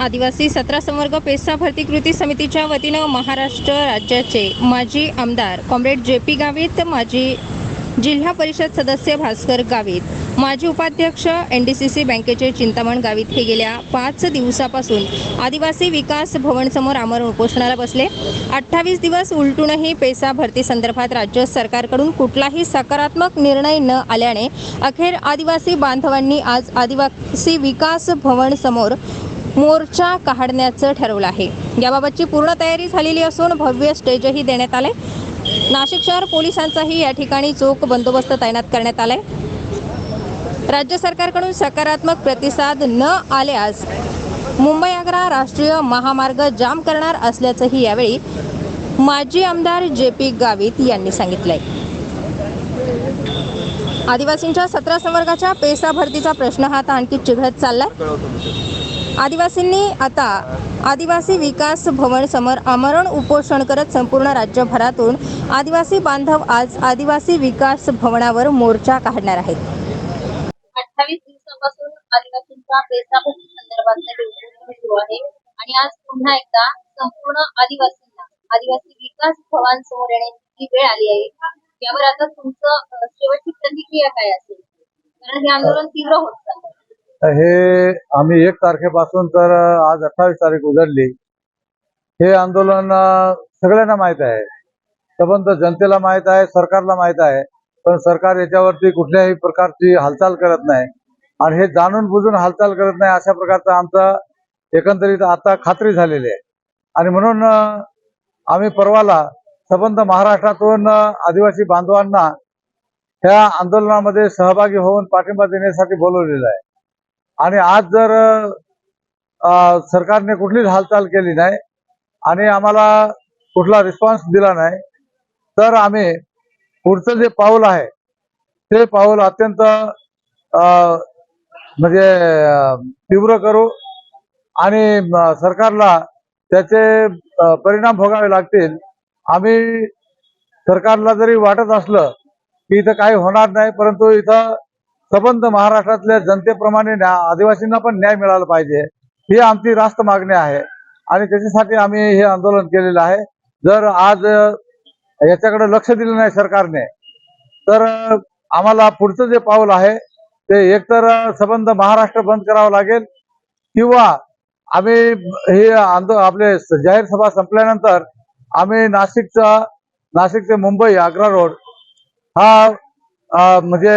आदिवासी सतरा संवर्ग पेसा भरती कृती समितीच्या वतीनं महाराष्ट्र राज्याचे माजी आमदार कॉम्रेड जे पी गावित माजी जिल्हा परिषद सदस्य भास्कर गावित माजी उपाध्यक्ष एन डी सी सी बँकेचे चिंतामण गावित हे गेल्या पाच दिवसापासून आदिवासी विकास भवनसमोर आमरण उपोषणाला बसले. अठ्ठावीस दिवस उलटूनही पेसा भरती संदर्भात राज्य सरकारकडून कुठलाही सकारात्मक निर्णय न आल्याने अखेर आदिवासी बांधवांनी आज आदिवासी विकास भवन समोर मोर्चा काढण्याचं ठरवलं आहे. याबाबतची पूर्ण तयारी झालेली असून भव्य स्टेजही देण्यात आले नाशिक शहर पोलिसांचाही या ठिकाणी चोख बंदोबस्त तैनात करण्यात आलाय. राज्य सरकारकडून सकारात्मक प्रतिसाद न आल्यास मुंबई आग्रा राष्ट्रीय महामार्ग जाम करणार असल्याचंही यावेळी माजी आमदार जे पी गावित यांनी सांगितलंय. आदिवासींच्या सतरा संवर्गाच्या पेसा भरतीचा प्रश्न हा आता आणखी चिघळत चाललाय. आदिवासींनी आता आदिवासी विकास भवन समोर आमरण उपोषण करत संपूर्ण राज्यभरातून आदिवासी बांधव आज आदिवासी विकास भवनावर मोर्चा काढणार आहेत. अठ्ठावीस दिवसापासून आदिवासींचा पेसा संदर्भातला सुरू आहे आणि आज पुन्हा एकदा संपूर्ण आदिवासींना आदिवासी विकास भवन समोर येण्याची वेळ आली आहे. यावर आता तुमचं शेवटची प्रतिक्रिया काय असेल? कारण हे आंदोलन तीव्र होत. हे आम्ही एक तारखेपासून तर आज अठ्ठावीस तारीख उजडली हे आंदोलन सगळ्यांना माहीत आहे. संबंध जनतेला माहीत आहे सरकारला माहीत आहे. पण सरकार याच्यावरती कुठल्याही प्रकारची हालचाल करत नाही. आणि हे जाणून बुजून हालचाल करत नाही अशा प्रकारचं आमचं एकंदरीत आता खात्री झालेली आहे. आणि म्हणून आम्ही परवाला संबंध महाराष्ट्रातून आदिवासी बांधवांना ह्या आंदोलनामध्ये सहभागी होऊन पाठिंबा देण्यासाठी बोलवलेलं आहे. आणि आज जर सरकारने कुठलीच हालचाल केली नाही आणि आम्हाला कुठला रिस्पॉन्स दिला नाही तर आम्ही पुढचं जे पाऊल आहे ते पाऊल अत्यंत म्हणजे तीव्र करू आणि सरकारला त्याचे परिणाम भोगावे लागतील. आम्ही सरकारला जरी वाटत असलं की इथं काही होणार नाही परंतु इथं सबंध महाराष्ट्रातल्या जनतेप्रमाणे आदिवासींना पण न्याय मिळाला पाहिजे. ही आमची रास्त मागणी आहे. आणि त्याच्यासाठी आम्ही हे आंदोलन केलेलं आहे. जर आज याच्याकडे लक्ष दिलं नाही सरकारने तर आम्हाला पुढचं जे पाऊल आहे ते एकतर अ, संबंध महाराष्ट्र बंद करावं लागेल किंवा आम्ही हे आंदो आपले जाहीर सभा संपल्यानंतर आम्ही नाशिकचा नाशिक ते मुंबई आग्रा रोड हा म्हणजे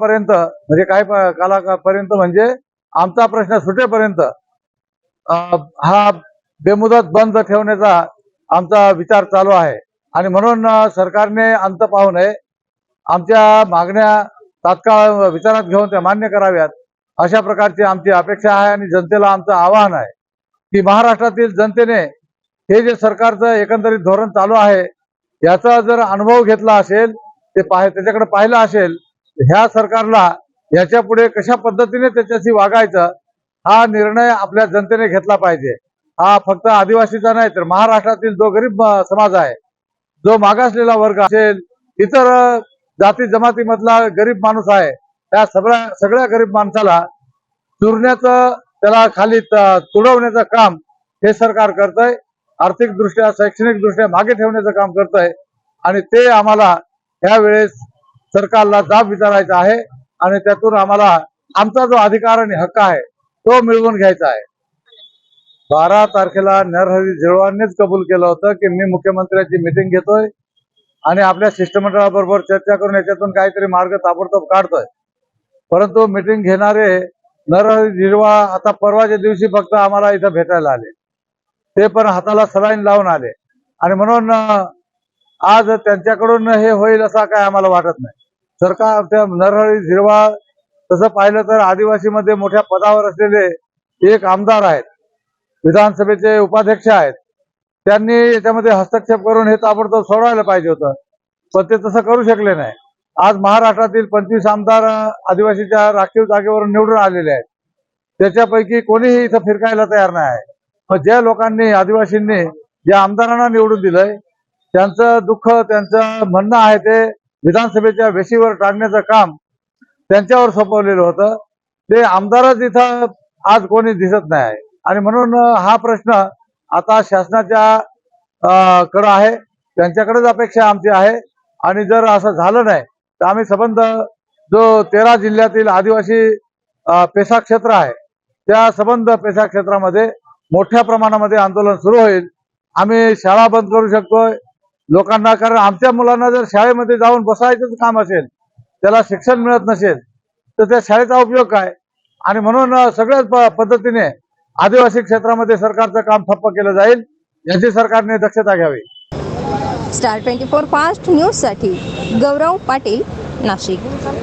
पर्यंत म्हणजे काय कालापर्यंत म्हणजे आमचा प्रश्न सुटेपर्यंत हा बेमुदत बंद ठेवण्याचा आमचा विचार चालू आहे. आणि म्हणून सरकारने अंत पाहू नये. आमच्या मागण्या तात्काळ विचारात घेऊन त्या मान्य कराव्यात. अशा प्रकारची आमची अपेक्षा आहे आणि जनतेला आमचं आवाहन आहे की महाराष्ट्रातील जनतेने हे जे सरकारचं एकंदरीत धोरण चालू आहे याचा जर अनुभव घेतला असेल ते पाह त्याच्याकडे पाहिलं असेल ह्या सरकारला याच्यापुढे कशा पद्धतीने त्याच्याशी वागायचं हा निर्णय आपल्या जनतेने घेतला पाहिजे. हा फक्त आदिवासीचा नाही तर महाराष्ट्रातील जो गरीब समाज आहे जो मागासलेला वर्ग असेल इतर जाती जमातीमधला गरीब माणूस आहे त्या सगळ्या सगळ्या गरीब माणसाला चुरण्याचं त्याला खाली तुडवण्याचं काम हे सरकार करतंय. आर्थिक दृष्ट्या शैक्षणिक दृष्ट्या मागे ठेवण्याचं काम करतंय. आणि ते आम्हाला यावेळेस सरकारला जाब विचारायचा आहे आणि त्यातून आम्हाला आमचा जो अधिकार आणि हक्क आहे तो मिळवून घ्यायचा आहे. बारा तारखेला नरहरी झिरवांनीच कबूल केलं होतं की मी मुख्यमंत्र्यांची मिटिंग घेतोय आणि आपल्या शिष्टमंडळाबरोबर चर्चा करून याच्यातून काहीतरी मार्ग ताबडतोब काढतोय. परंतु मिटिंग घेणारे नरहरी झिरवा आता परवाच्या दिवशी फक्त आम्हाला इथं भेटायला आले. ते पण हाताला सलाईन लावून आले. आणि म्हणून आज त्यांच्याकडून हे होईल असं काय आम्हाला वाटत नाही. सरकार त्या नरहरी झिरवाळ तसं पाहिलं तर आदिवासीमध्ये मोठ्या पदावर असलेले एक आमदार आहेत विधानसभेचे उपाध्यक्ष आहेत. त्यांनी याच्यामध्ये हस्तक्षेप करून हे ताबडतोब सोडवायला पाहिजे होतं पण ते तसं करू शकले नाही. आज महाराष्ट्रातील पंचवीस आमदार आदिवासीच्या राखीव जागेवरून निवडून आलेले आहेत. त्याच्यापैकी कोणीही इथं फिरकायला तयार नाही आहे. मग ज्या लोकांनी आदिवासींनी ज्या आमदारांना निवडून दिलंय त्यांचं दुःख त्यांचं म्हणणं आहे ते विधानसभेच्या वेशीवर टाळण्याचं काम त्यांच्यावर सोपवलेलं होतं. ते आमदारच इथं आज कोणी दिसत नाही. आहे आणि म्हणून हा प्रश्न आता शासनाच्या अं, कडं आहे. त्यांच्याकडेच अपेक्षा आमची आहे. आणि जर असं झालं नाही तर आम्ही संबंध जो तेरा जिल्ह्यातील आदिवासी पेसा क्षेत्र आहे त्या संबंध पेसा क्षेत्रामध्ये मोठ्या प्रमाणामध्ये आंदोलन सुरू होईल. आम्ही शाळा बंद करू शकतोय. लोकांना कारण आमच्या मुलांना जर शाळेमध्ये जाऊन बसायचंच काम असेल त्याला शिक्षण मिळत नसेल तर त्या शाळेचा उपयोग काय? आणि म्हणून सगळ्याच पद्धतीने आदिवासी क्षेत्रामध्ये सरकारचं काम ठप्प केलं जाईल याची सरकारने दक्षता घ्यावी. स्टार ट्वेंटी फोर फास्ट न्यूजसाठी गौरव पाटील नाशिक.